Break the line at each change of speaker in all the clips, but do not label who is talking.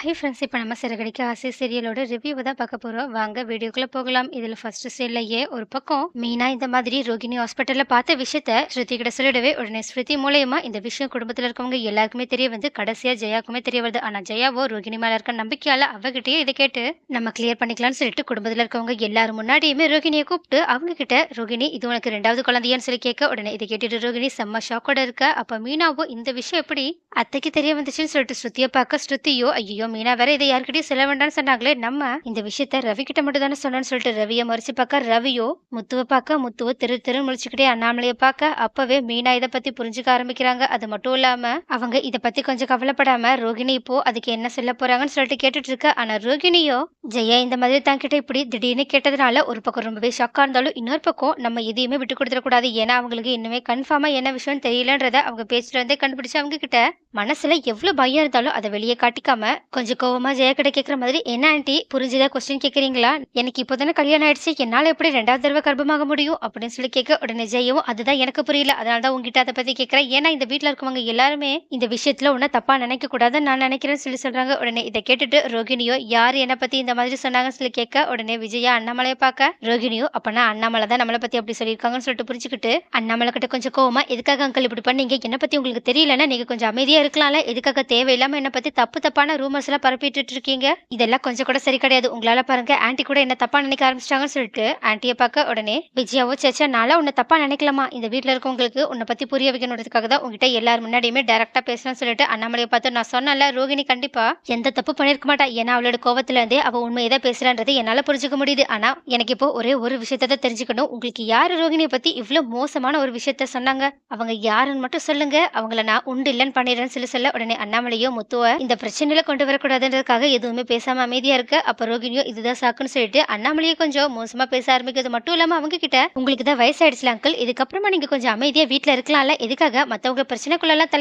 Hi friends இப்போ நம்ம சிறகடிக்க ஆசை சீரியலோட ரிவ்யூவை தான் பார்க்க போகிறோம் வாங்க வீடியோக்குள்ளே போகலாம். இதில் ஃபர்ஸ்ட் சீன்லையே ஒரு பக்கம் மீனா இந்த மாதிரி ரோகிணி ஹாஸ்பிட்டலில் பார்த்த விஷயத்த ஸ்ருதி கிட்ட சொல்லிடவே உடனே ஸ்ருதி மூலயமா இந்த விஷயம் குடும்பத்தில் இருக்கவங்க எல்லாருக்குமே தெரிய வந்து கடைசியாக ஜெயாக்குமே தெரிய வருது. ஆனால் ஜெயாவோ ரோகிணி மேலே இருக்க நம்பிக்கையால் அவகிட்டயே இதை கேட்டு நம்ம கிளியர் பண்ணிக்கலாம்னு சொல்லிட்டு குடும்பத்தில் இருக்கவங்க எல்லாரும் முன்னாடியுமே ரோகிணியை கூப்பிட்டு அவங்க கிட்ட ரோகிணி இது உனக்கு ரெண்டாவது குழந்தையான்னு சொல்லி கேட்க. உடனே இதை கேட்டுட்டு ரோகிணி செம்ம ஷாக்கோட இருக்க. அப்போ மீனாவோ இந்த விஷயம் எப்படி அத்தைக்கு தெரிய வந்துச்சுன்னு சொல்லிட்டு ஸ்ருதியை பார்க்க ஸ்ருதியோ ஐயோ மீனா வேற இதை யார்கிட்டயும் சொல்ல வேண்டாம்னு சொன்னாங்களே. நம்ம இந்த விஷயத்த ரவி கிட்ட மட்டும் தானே சொன்னோம்னு சொல்லிட்டு ரவியை மறைச்சு பார்க்க ரவியோ முத்துவை பார்க்க முத்துவ திரு திரு முழிச்சுக்கிட்டே அண்ணாமலையை பார்க்க அப்பவே மீனா இதை பத்தி புரிஞ்சுக்க ஆரம்பிக்கிறாங்க. அது மட்டும் இல்லாம அவங்க இதை பத்தி கொஞ்சம் கவலைப்படாம ரோகிணி இப்போ அதுக்கு என்ன சொல்ல போறாங்கன்னு சொல்லிட்டு கேட்டுட்டு இருக்க. ஆனா ரோகிணியோ ஜெயா இந்த மாதிரி தான் கிட்ட இப்படி திடீர்னு கேட்டதுனால ஒரு பக்கம் ரொம்பவே ஷாக்கா இருந்தாலும் இன்னொரு பக்கம் நம்ம எதையுமே விட்டு கொடுத்துடக்கூடாது. ஏன்னா அவங்களுக்கு இன்னுமே கன்ஃபார்மா என்ன விஷயம்னு தெரியலன்றத அவங்க பேச்சுல இருந்தே கண்டுபிடிச்சு அவங்க கிட்ட மனசுல எவ்வளவு பயம் இருந்தாலும் அதை வெளியே காட்டிக்காம கொஞ்சம் கோவமாக ஜெயக்கிட்ட கேட்குற மாதிரி என்ன ஆண்டி புரிஞ்சுதா? கொஸ்டின் கேட்குறீங்களா எனக்கு இப்போதானே கல்யாணம் ஆயிடுச்சு. என்னால் எப்படி ரெண்டாவது தடவை கர்ப்பமாக முடியும்? அப்படின்னு சொல்லி கேட்க உடனே ஜெயவும் அதுதான் எனக்கு புரியல. அதனால தான் உங்ககிட்ட அதை பற்றி கேட்குறேன் ஏன்னா இந்த வீட்டில் இருக்கவங்க எல்லாருமே இந்த விஷயத்தில் ஒன்றும் தப்பாக நினைக்க கூடாதுன்னு நான் நினைக்கிறேன்னு சொல்லி சொல்கிறாங்க உடனே இதை கேட்டுட்டு ரோகிணியோ யார் என்னை பற்றி இந்த மாதிரி சொன்னாங்கன்னு சொல்லி கேட்க உடனே விஜயா அண்ணாமலையை பார்க்க. ரோகிணியோ அப்பனா அண்ணாமலை தான் நம்மளை பற்றி அப்படி சொல்லியிருக்காங்கன்னு சொல்லிட்டு புரிஞ்சுக்கிட்டு அண்ணாமலை கிட்ட கொஞ்சம் கோவமா எதுக்காக அங்கிள் இப்படி பண்ணீங்க? என்னை பற்றி உங்களுக்கு தெரியலன்னா நீங்கள் கொஞ்சம் அமைதியாக இருக்கலாம்ல. எதுக்காக தேவையில்லாமல் என்னை பற்றி தப்பு தப்பான ரூமர்ஸ் எல்லாம் பரப்பிட்டு இருக்கீங்க இதெல்லாம் கொஞ்சம் கூட சரி கிடையாது. உங்களால பாருங்க ஆன்டி கூட என்ன தப்பா நினைக்க ஆரம்பிச்சிட்டாங்கன்னு சொல்லிட்டு ஆன்டியை பார்க்க உடனே விஜயாவோ சேச்சா நாளா உன்னை தப்பா நினைக்கலாமா இந்த வீட்ல இருக்கவங்களுக்கு உன்னை பத்தி புரிய வைக்கணுன்றதுக்காக தான் உங்ககிட்ட எல்லார் முன்னாடியுமே டேரக்டா பேசணும்னு சொல்லிட்டு அண்ணாமலையை பார்த்து நான் சொன்னல ரோகிணி கண்டிப்பா. எந்த தப்பு பண்ணிருக்க மாட்டா. ஏன்னா அவளோட கோவத்துல இருந்தே அவ உண்மையை தான் பேசுறான்றது என்னால புரிஞ்சுக்க முடியுது. ஆனா எனக்கு இப்போ ஒரே ஒரு விஷயத்த தெரிஞ்சுக்கணும். உங்களுக்கு யாரு ரோகிணியை பத்தி இவ்வளவு மோசமான ஒரு விஷயத்த சொன்னாங்க? அவங்க யாருன்னு மட்டும் சொல்லுங்க. அவங்கள நான் உண்டு இல்லைன்னு பண்ணிடுறேன்னு சொல்லி சொல்ல உடனே அண்ணாமலையோ முத்துவ இந்த பிரச்சனையில கொண்டு வர வரக்கூடாதுன்றதுக்காக எதுவுமே பேசாம அமைதியா இருக்க. அப்ப ரோகிணியோ இதுதான் சாக்குன்னு சொல்லிட்டு அண்ணாமலையை கொஞ்சம் மோசமா பேச ஆரம்பிக்கிறது மட்டும் இல்லாம அவங்க கிட்ட உங்களுக்கு தான் வயசாயிடுச்சுல அங்கிள் இதுக்கப்புறமா நீங்க கொஞ்சம் அமைதியா வீட்டில் இருக்கலாம்ல. எதுக்காக மத்தவங்க பிரச்சனைக்குள்ள எல்லாம்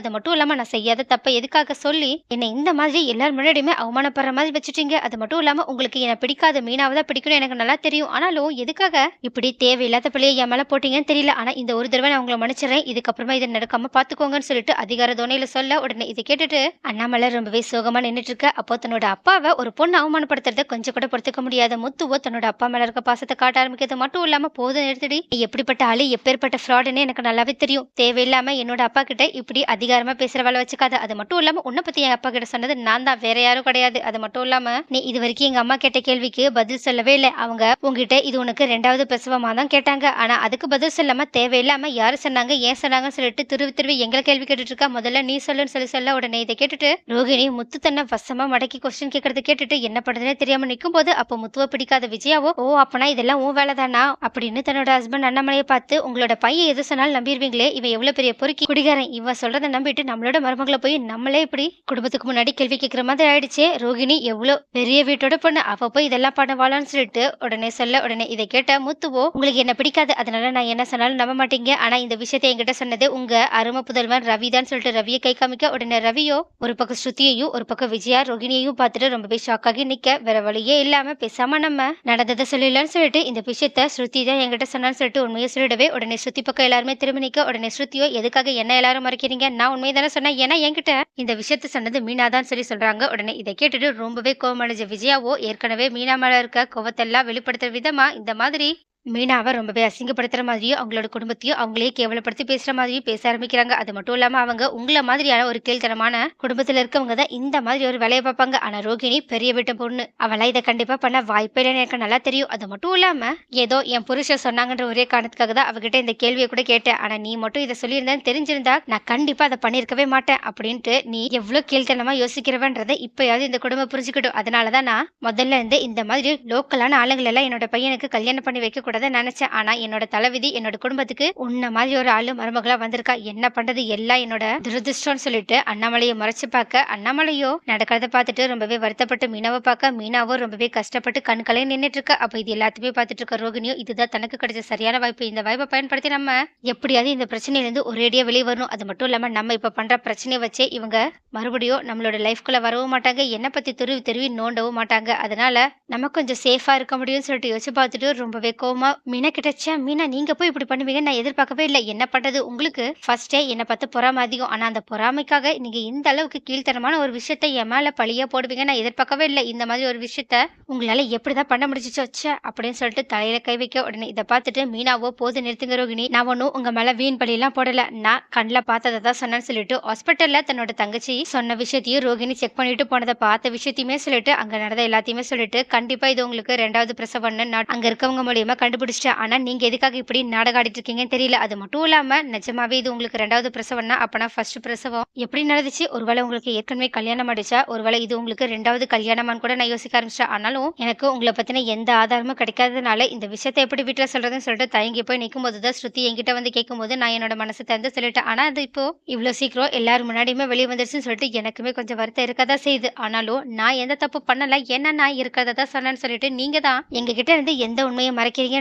அது மட்டும் இல்லாம நான் செய்யாத தப்ப எதுக்காக சொல்லி என்னை இந்த மாதிரி எல்லார் முன்னாடியுமே அவமானப்படுற மாதிரி வச்சுட்டீங்க. அது மட்டும் இல்லாம உங்களுக்கு என்ன பிடிக்காத மீனாவை தான் பிடிக்கணும் எனக்கு நல்லா தெரியும். ஆனாலும் எதுக்காக இப்படி தேவையில்லாத பிள்ளையை என் மேல போட்டீங்கன்னு தெரியல. ஆனா இந்த ஒரு தடவை நான் உங்களை மன்னிச்சிடுறேன். இதுக்கப்புறமா இதை நடக்காம பாத்துக்கோங்கன்னு சொல்லிட்டு அதிகார துணையில் சொல்ல உடனே இதை கேட்டுட்டு அண்ணாமலை ரொம்பவே சோகம் நின்னுட்டு இருக்க அப்போ தன்னோட அப்பாவை ஒரு பொண்ணு அவமானப்படுத்துறத கொஞ்சம் கூட பொறுத்துக்க முடியாத முத்துவோ தன்னோட அப்பா மேல இருக்க பாசத்தை காட்ட ஆரம்பிக்கிறது மட்டும் இல்லாம போதும் நிறுத்தடி. எப்படிப்பட்ட ஆளு எப்பேற்பட்ட ஃப்ராடுன்னு எனக்கு நல்லாவே தெரியும். தேவையில்லாம என்னோட அப்பா கிட்ட இப்படி அதிகாரமா பேசுற வேலை வச்சுக்காத. அது மட்டும் இல்லாம உன்னை பத்தி என் அப்பா கிட்ட சொன்னது நான் தான் வேற யாரும் கிடையாது. அது மட்டும் இல்லாம நீ இது வரைக்கும் எங்க அம்மா கேட்ட கேள்விக்கு பதில் சொல்லவே இல்லை. அவங்க உங்ககிட்ட இது உனக்கு ரெண்டாவது பிரசவமா தான் கேட்டாங்க. ஆனா அதுக்கு பதில் சொல்லாம தேவையில்லாம யாரு சொன்னாங்க ஏன் சொன்னாங்கன்னு சொல்லிட்டு திருவி திருவி எங்களை கேள்வி கேட்டுட்டு இருக்கா. முதல்ல நீ சொல்லுன்னு சொல்லி சொல்ல உடனே இதை கேட்டுட்டு ரோகிணி முத்து தன்னை வசமா மடக்கி கொஸ்டின் கேட்கறது கேட்டுட்டு என்ன பண்றதுன்னு தெரியாம நிற்கும் போது அப்போ முத்துவ பிடிக்காத விஜயாவோ ஓ அப்பனா இதெல்லாம் உன் வேலை தானா அப்படின்னு தன்னோட ஹஸ்பண்ட் அண்ணாமலையை பார்த்து உங்களோட பையன் எது சொன்னாலும் நம்பிடுவீங்களே இவன் எவ்வளவு பெரிய பொறுக்கி? குடிகாரன் இவன் சொல்றத நம்பிட்டு நம்மளோட மருமகளை போய் நம்மளே இப்படி குடும்பத்துக்கு முன்னாடி கேள்வி கேட்கிற மாதிரி ஆயிடுச்சு ரோகிணி எவ்வளவு பெரிய வீட்டோட பொண்ணு அவ போய் இதெல்லாம் பண்ணவாளான்னு சொல்லிட்டு உடனே சொல்ல உடனே இதை கேட்ட முத்துவோ உங்களுக்கு என்ன பிடிக்காது அதனால நான் என்ன சொன்னாலும் நம்ப மாட்டீங்க. ஆனா இந்த விஷயத்தை என்கிட்ட சொன்னது உங்க அருமை புதல்வன் ரவி தான் சொல்லிட்டு ரவியை கை காமிக்க உடனே ரவியோ ஒரு பக்கம் ஸ்ருதியையும் ஒரு பக்கம் விஜயா ரோகிணியையும் பார்த்துட்டு ரொம்பவே ஷாக்காகி நிற்க வேற வழியே இல்லாம பேசாம நம்ம நடந்ததை சொல்லிடலாம்னு சொல்லிட்டு இந்த விஷயத்த ஸ்ருதி தான் என்கிட்ட சொன்னான்னு சொல்லிட்டு உண்மையை சொல்லிடவே உடனே ஸ்ருதி பக்கம் எல்லாருமே திரும்பி நிற்க உடனே ஸ்ருதியோ எதுக்காக என்ன எல்லாரும் மறைக்கிறீங்க? நான் உண்மையை தானே சொன்னேன். ஏன்னா என்கிட்ட இந்த விஷயத்த சொன்னது மீனா தான் சொல்லி சொல்றாங்க. உடனே இதை கேட்டுட்டு ரொம்பவே கோவமடைஞ்ச விஜயாவோ ஏற்கனவே மீனா மேல இருக்க கோவத்தெல்லாம் வெளிப்படுத்துற விதமா இந்த மாதிரி மீனாவை ரொம்பவே அசிங்கப்படுத்துகிற மாதிரியும் அவங்களோட குடும்பத்தையும் அவங்களே கேவலப்படுத்தி பேசுகிற மாதிரியும் பேச ஆரம்பிக்கிறாங்க. அது மட்டும் இல்லாமல் அவங்க உங்களை மாதிரியான ஒரு கீழ்த்தனமான குடும்பத்தில் இருக்கவங்க தான் இந்த மாதிரி ஒரு வேலையை பார்ப்பாங்க. ஆனால் ரோகிணி பெரிய வீட்டு பொண்ணு. அவளாம் இதை கண்டிப்பாக பண்ண வாய்ப்பே இல்லைன்னு எனக்கு நல்லா தெரியும். அது மட்டும் இல்லாமல் ஏதோ என் புருஷன் சொன்னாங்கன்ற ஒரே காரணத்துக்காக தான் அவகிட்ட இந்த கேள்வியை கூட கேட்டேன். ஆனால் நீ மட்டும் இதை சொல்லியிருந்தேன்னு தெரிஞ்சிருந்தா நான் கண்டிப்பாக அதை பண்ணியிருக்கவே மாட்டேன் அப்படின்ட்டு நீ எவ்வளோ கீழ்த்தனமா யோசிக்கிறவன்றதை இப்போயாவது இந்த குடும்பம் புரிஞ்சுக்கிட்டும். அதனாலதான் நான் முதல்ல இருந்து இந்த மாதிரி லோக்கலான ஆளுங்களை எல்லாம் என்னோட பையனுக்கு கல்யாணம் பண்ணி வைக்க கூடாதுன்னு நினைச்சேன். ஆனா என்னோட தலைவிதி என்னோட குடும்பத்துக்கு உன்ன மாதிரி ஒரு ஆளு மருமகளா வந்திருக்கா. என்ன பண்றது? எல்லாம் என்னோட துரதிருஷ்டம்னு சொல்லிட்டு அண்ணாமலையை மறைச்சு பார்க்க அண்ணாமலையோ நடக்கிறத பார்த்துட்டு ரொம்பவே வருத்தப்பட்டு மீனாவை பார்க்க மீனாவோ ரொம்பவே கஷ்டப்பட்டு கண்களை நின்னுட்டு இருக்கா. அப்ப இது எல்லாத்தையுமே பார்த்துட்டு இருக்க ரோகிணியோ இதுதான் தனக்கு கிடைச்ச சரியான வாய்ப்பு. இந்த வாய்ப்பை பயன்படுத்தி நம்ம எப்படியாவது இந்த பிரச்சனையில இருந்து ஒரேடியா வெளியே வரணும். அது மட்டும் இல்லாம நம்ம இப்ப பண்ற பிரச்சனையை வச்சே இவங்க மறுபடியும் நம்மளோட லைஃப்குள்ள வரவும் மாட்டாங்க. என்ன பத்தி தெருவி தெருவி நோண்டவும் மாட்டாங்க. அதனால நம்ம கொஞ்சம் சேஃபா இருக்க முடியும்னு சொல்லிட்டு யோசிச்சு பார்த்துட்டு ரொம்பவே கோவம் கோவமா மீனா கிட்டச்சா மீனா நீங்க போய் இப்படி பண்ணுவீங்கன்னு நான் எதிர்பார்க்கவே இல்லை. என்ன பண்றது? உங்களுக்கு ஃபர்ஸ்டே என்னை பார்த்து பொறாம அதிகம். ஆனா அந்த பொறாமைக்காக நீங்க இந்த அளவுக்கு கீழ்த்தனமான ஒரு விஷயத்த என் மேல பழியா போடுவீங்க நான் எதிர்பார்க்கவே இல்லை. இந்த மாதிரி ஒரு விஷயத்த உங்களால எப்படிதான் பண்ண முடிஞ்சிச்சோ வச்ச அப்படின்னு சொல்லிட்டு தலையில கை வைக்க உடனே இதை பார்த்துட்டு மீனாவோ போது நிறுத்துங்க ரோகிணி. நான் ஒன்றும் உங்க மேல வீண் பழியெல்லாம் போடல. நான் கண்ணில் பார்த்ததை தான் சொன்னேன்னு சொல்லிட்டு ஹாஸ்பிட்டல்ல தன்னோட தங்கச்சி சொன்ன விஷயத்தையும் ரோகிணி செக் பண்ணிட்டு போனதை பார்த்த விஷயத்தையுமே சொல்லிட்டு அங்க நடந்த எல்லாத்தையுமே சொல்லிட்டு கண்டிப்பா இது உங்களுக்கு ரெண்டாவது பிரசவம்னு நான் அங்க இருக்கவங்க மூலியமா கண்டுபிடிச்சிட்டேன் ஆனால் நீங்கள் எதுக்காக இப்படி நாடகம் ஆடிட்டு இருக்கீங்கன்னு தெரியல. அது மட்டும் இல்லாமல் நிஜமாவே இது உங்களுக்கு ரெண்டாவது பிரசவம்னா அப்போனா ஃபர்ஸ்ட் பிரசவம். எப்படி நடந்துச்சு? ஒருவேளை உங்களுக்கு ஏற்கனவே கல்யாணம் ஆயிடுச்சா? ஒருவேளை இது உங்களுக்கு ரெண்டாவது கல்யாணமான்னு கூட நான் யோசிக்க ஆரம்பிச்சிட்டேன். ஆனாலும் எனக்கு உங்களை பற்றின எந்த ஆதாரமும் கிடைக்காததுனால இந்த விஷயத்தை எப்படி வீட்டில் சொல்கிறதுன்னு சொல்லிட்டு தயங்கி போய் நிற்கும் போதுதான் ஸ்ருதி என்கிட்ட வந்து கேட்கும்போது நான் என்னோட மனசை திறந்து சொல்லிட்டேன். ஆனால் அது இப்போ இவ்வளோ சீக்கிரம் எல்லாரும் முன்னாடியுமே வெளியே வந்துருச்சுன்னு சொல்லிட்டு எனக்குமே கொஞ்சம் வருத்தம் இருக்க தான் செய்யுது. ஆனாலும் நான் எந்த தப்பு பண்ணலை என்ன நான் இருக்கிறத தான் சொன்னேன்னு சொல்லிட்டு நீங்கள் தான் எங்ககிட்ட இருந்து எந்த உண்மையை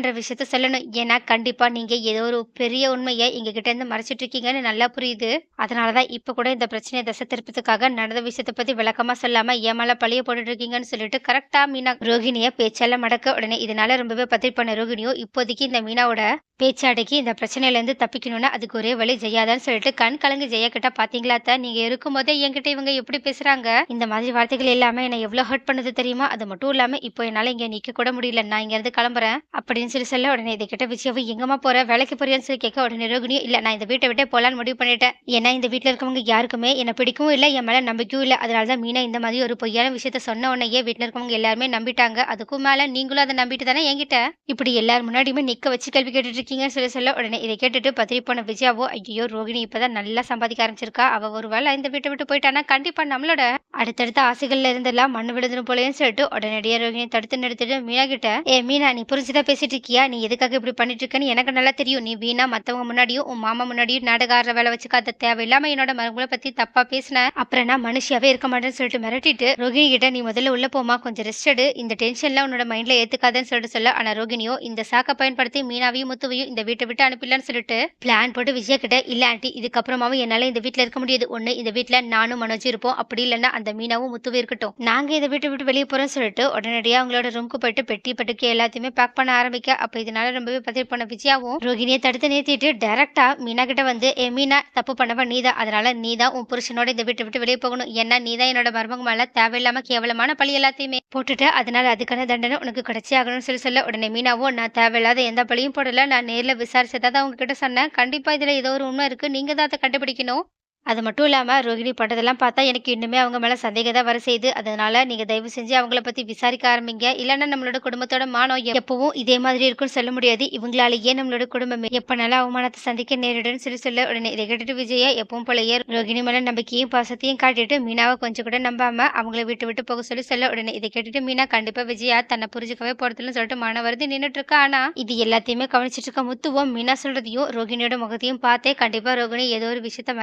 அப்படின்ற விஷயத்த சொல்லணும். ஏன்னா கண்டிப்பா நீங்க ஏதோ ஒரு பெரிய உண்மையை எங்க கிட்ட இருந்து மறைச்சிட்டு இருக்கீங்கன்னு நல்லா புரியுது. அதனாலதான் இப்ப கூட இந்த பிரச்சனையை தசை திருப்பத்துக்காக நடந்த விஷயத்தை பத்தி விளக்கமா சொல்லாம ஏமால பழிய போட்டுட்டு இருக்கீங்கன்னு சொல்லிட்டு கரெக்டா மீனா ரோகிணிய பேச்செல்லாம் மடக்க உடனே இதனால ரொம்பவே பத்திரி பண்ண ரோகிணியோ இப்போதைக்கு இந்த மீனாவோட பேச்சாடைக்கு இந்த பிரச்சனையில இருந்து தப்பிக்கணும்னா அதுக்கு ஒரே வழி ஜெயாதான்னு சொல்லிட்டு கண் கலங்கு ஜெயா கிட்ட பாத்தீங்களா தான் நீங்க இருக்கும்போதே என்கிட்ட இவங்க எப்படி பேசுறாங்க? இந்த மாதிரி வார்த்தைகள் எல்லாமே என்னை எவ்வளவு ஹர்ட் பண்ணுது தெரியுமா? அது மட்டும் இல்லாம இப்போ என்னால இங்க நிக்க கூட முடியல. நான் இங்க இருந்து கிளம்புறேன். அப்படின்னு சொல்லி சொல்ல உடனே இதை கிட்ட விஜயாவை எங்கம்மா போற? வேலைக்கு போறியான்னு சொல்லி கேட்க உடனே ரோகிணி இல்ல நான் இந்த வீட்டை விட்டே போலான்னு முடிவு பண்ணிட்டேன். ஏன்னா இந்த வீட்டுல இருக்கவங்க யாருக்குமே என்ன பிடிக்கவும் இல்ல என் மேல நம்பிக்கையும் இல்ல. அதனாலதான் மீனா இந்த மாதிரி ஒரு பொய்யான விஷயத்த சொன்ன உடனே வீட்டுல இருக்கவங்க எல்லாருமே நம்பிட்டாங்க. அதுக்கும் மேல நீங்களும் அதை நம்பிட்டு தானே என்கிட்ட? இப்படி எல்லாரும் முன்னாடியுமே நிக்க வச்சு கேள்வி கேட்டுட்டு இருக்கீங்கன்னு சொல்லி சொல்ல உடனே இதை கேட்டுட்டு பத்திரி போன விஜயாவோ ஐயோ ரோகிணி இப்பதான் நல்லா சம்பாதிக்க ஆரம்பிச்சிருக்கா. அவ ஒரு வேளை இந்த வீட்டை விட்டு போயிட்டானா? கண்டிப்பா நம்மளோட அடுத்தடுத்த ஆசைகள்ல இருந்தெல்லாம் மண்ணு விழுந்துரும் போலயும் சொல்லிட்டு உடனடியா ரோகிணி தடுத்து நிறுத்திட்டு மீனா கிட்ட ஏ மீனா நீ புரிஞ்சுதான் பேசிட்டு இருக்கியா நீ எதுக்காக இப்படி பண்ணிட்டு இருக்கன்னு எனக்கு நல்லா தெரியும். நீ வீணா மத்தவங்க முன்னாடியும் உன் மாமா முன்னாடியும் நாடக வேலை வச்சுக்காத தேவையில்லாம என்னோட மருமகளை பத்தி தப்பா பேசின. அப்புறம் நான் மனுஷியாவே இருக்க மாட்டேன்னு சொல்லிட்டு மிரட்டிட்டு ரோகிணி கிட்ட நீ முதல்ல உள்ள போமா கொஞ்சம் ரெஸ்ட் எடு. இந்த டென்ஷன்லாம் உன்னோட மைண்ட்ல ஏத்துக்காதன்னு சொல்லிட்டு சொல்ல. ஆனா ரோகிணியோ இந்த சாக்கை பயன்படுத்தி மீனாவையும் முத்துவையும் இந்த வீட்டை விட்டு அனுப்பிடலான்னு சொல்லிட்டு பிளான் போட்டு விஜயா கிட்ட இல்ல ஆண்டி இதுக்கப்புறமாவும் என்னால இந்த வீட்டுல இருக்க முடியாது. ஒண்ணு இந்த வீட்டுல நானும் மனோஜும் இருப்போம். அப்படி இல்லைன்னா அந்த மீனாவும் முத்துவும் இருக்கட்டும். நாங்க இந்த வீட்டை விட்டு வெளியே போறோம்னு சொல்லிட்டு உடனடியா அவங்களோட ரூமுக்கு போயிட்டு பெட்டி பட்டுக்கு எல்லாத்தையுமே பேக் பண்ண ஆரம்பிக்க அப்போ இதனால ரொம்பவே பதிவு பண்ண விஜயாவும் ரோகிணியை தடுத்து நிறுத்திட்டு டைரக்டா மீனா கிட்ட வந்து ஏ மீனா தப்பு பண்ணவ நீதான் அதனால நீதான் உன் புருஷனோட இந்த வீட்டை விட்டு வெளியே போகணும். ஏன்னா நீ தான் என்னோட மருமக மேல தேவையில்லாம கேவலமான பழி எல்லாத்தையுமே போட்டுட்டு அதனால அதுக்கான தண்டனை உனக்கு கிடைச்சே ஆகணும்னு சொல்லி சொல்ல உடனே மீனாவும் நான் தேவையில்லாத எந்த பழியும் போடல. நான் நேரில் விசாரிச்சதா தான் உங்ககிட்ட சொன்னேன். கண்டிப்பா இதுல ஏதோ ஒரு உண்மை இருக்கு. நீங்க தான் அதை கண்டுபிடிக்கணும். அது மட்டும் இல்லாமல் ரோஹிணி பண்ணுறதெல்லாம் பார்த்தா எனக்கு இன்னுமே அவங்க மேலே சந்தேகம் தான் வர செய்யுது. அதனால் நீங்கள் தயவு செஞ்சு அவங்கள பற்றி விசாரிக்க ஆரம்பிங்க. இல்லைன்னா நம்மளோட குடும்பத்தோட மானம் எப்பவும் இதே மாதிரி இருக்கும்னு சொல்ல முடியாது. இவங்களாலேயே நம்மளோட குடும்பமே எப்போனாலும் அவமானத்தை சந்திக்க நேரிடும்னு சொல்லி சொல்ல உடனே இதை கேட்டுட்டு விஜயா எப்பவும் போலயே ரோஹிணி மேலே நம்பிக்கையும் பாசத்தையும் காட்டிட்டு மீனாவை கொஞ்சம் கூட நம்பாம அவங்கள விட்டு விட்டு போக சொல்லி சொல்ல உடனே இதை கேட்டுட்டு மீனா கண்டிப்பாக விஜயா தன்னை புரிஞ்சுக்கவே போகிறதுன்னு சொல்லிட்டு மன வருது நின்றுட்டு இருக்கா. ஆனால் இது எல்லாத்தையுமே கவனிச்சிட்டு இருக்க முத்துவோம் மீனா சொல்றதையும் ரோஹிணியோட முகத்தையும் பார்த்தே கண்டிப்பாக ரோஹிணி ஏதோ ஒரு விஷயத்த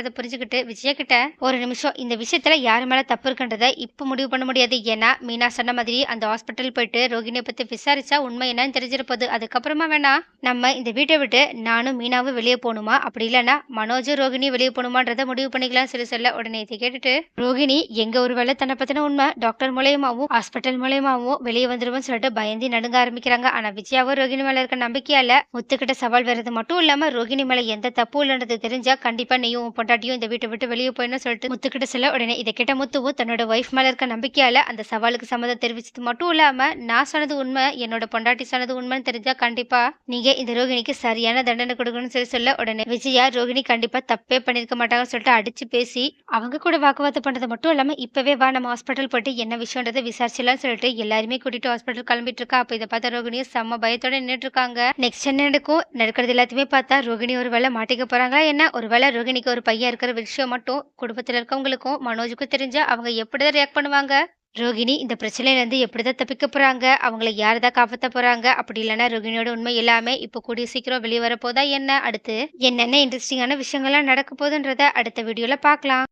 மறைக்கிறாங்கன்றதை புரிஞ்சுக்கிட்டு விஜயகிட்ட ஒரு நிமிஷம் இந்த விஷயத்துல யாரு மேல தப்பு இருக்குன்றத இப்ப முடிவு பண்ண முடியாது. ஏன்னா மீனா சொன்ன மாதிரி அந்த ஹாஸ்பிட்டல் போயிட்டு ரோகிணியை பத்தி விசாரிச்சா உண்மை என்னன்னு தெரிஞ்சிருப்பது அதுக்கப்புறமா வேணா நம்ம இந்த வீட்டை விட்டு நானும் மீனாவும் வெளியே போகணுமா? அப்படி இல்லைன்னா மனோஜும் ரோகிணி வெளியே போகணுமான்றத முடிவு பண்ணிக்கலாம் சொல்லி சொல்ல உடனே இதை கேட்டுட்டு ரோகிணி எங்க ஒரு வேலை தன்னை பத்தின உண்மை? டாக்டர் மூலயமாவும் ஹாஸ்பிட்டல் மூலயமாவும் வெளியே வந்துருவோம்னு சொல்லிட்டு பயந்து நடுங்க ஆரம்பிக்கிறாங்க. ஆனா விஜயாவும் ரோகிணி மேல இருக்க நம்பிக்கையால முத்துக்கிட்ட சவால் வர்றது மட்டும் இல்லாம ரோகிணி மேல எந்த தப்பும் இல்லைன்றது தெரிஞ்சா கண்டிப்பா நீயும் உன் பொண்டாட்டியும் இந்த வீட்டை விட்டு வெளியே போயின்னு சொல்லிட்டு முத்துக்கிட்ட சொல்ல உடனே இதை கிட்ட முத்துவும் தன்னோட ஒய்ஃப் மேல இருக்க நம்பிக்கையால அந்த சவாலுக்கு சம்மதம் தெரிவிச்சது மட்டும் இல்லாம நான் சொன்னது உண்மை என்னோட பொண்டாட்டி சொன்னது உண்மைன்னு தெரிஞ்சா கண்டிப்பா நீங்க இந்த ரோகிணிக்கு சரியான தண்டனை கொடுக்கணும்னு சொல்லி சொல்ல உடனே விஜயா ரோகிணி கண்டிப்பா தப்பே பண்ணிருக்க மாட்டாங்கன்னு சொல்லிட்டு அடிச்சு பேசி அவங்க கூட வாக்குவாதம் பண்றது மட்டும் இல்லாம இப்பவே வா நம்ம ஹாஸ்பிட்டல் போயிட்டு என்ன விஷயம்ன்றதை விசாரிச்சலாம்னு சொல்லிட்டு எல்லாருமே கூட்டிட்டு ஹாஸ்பிட்டல் கிளம்பிட்டு இருக்கா. அப்ப இதை பார்த்தா ரோகிணியும் செம்ம பயத்தோட நின்றுட்டு இருக்காங்க. நெக்ஸ்ட் என்ன நடக்கும்? நடக்கிறது எல்லாத்தையுமே பார்த்தா ரோகிணி ஒரு வேலை மாட்டிக்க போறாங்களா என்ன? ஒரு வேலை ரோகிணிக்கு ஒரு பையன் இருக்கிற விஷயம் மட்டும் குடும்பத்தில் இருக்கவங்களுக்கும் மனோஜுக்கும் தெரிஞ்சா அவங்க எப்படிதான் ரியாக்ட் பண்ணுவாங்க? ரோகிணி இந்த பிரச்சனையிலேருந்து எப்படி எப்படிதான் தப்பிக்க போறாங்க? அவங்கள யாரதான் காப்பாற்ற போகிறாங்க அப்படி இல்லைன்னா ரோகிணியோட உண்மை எல்லாமே இப்போ கூடிய சீக்கிரம் வெளியே வரப்போதா என்ன? அடுத்து என்னென்ன இன்ட்ரெஸ்டிங்கான விஷயங்கள்லாம் நடக்க போகுதுன்றத அடுத்த வீடியோவில் பார்க்கலாம்.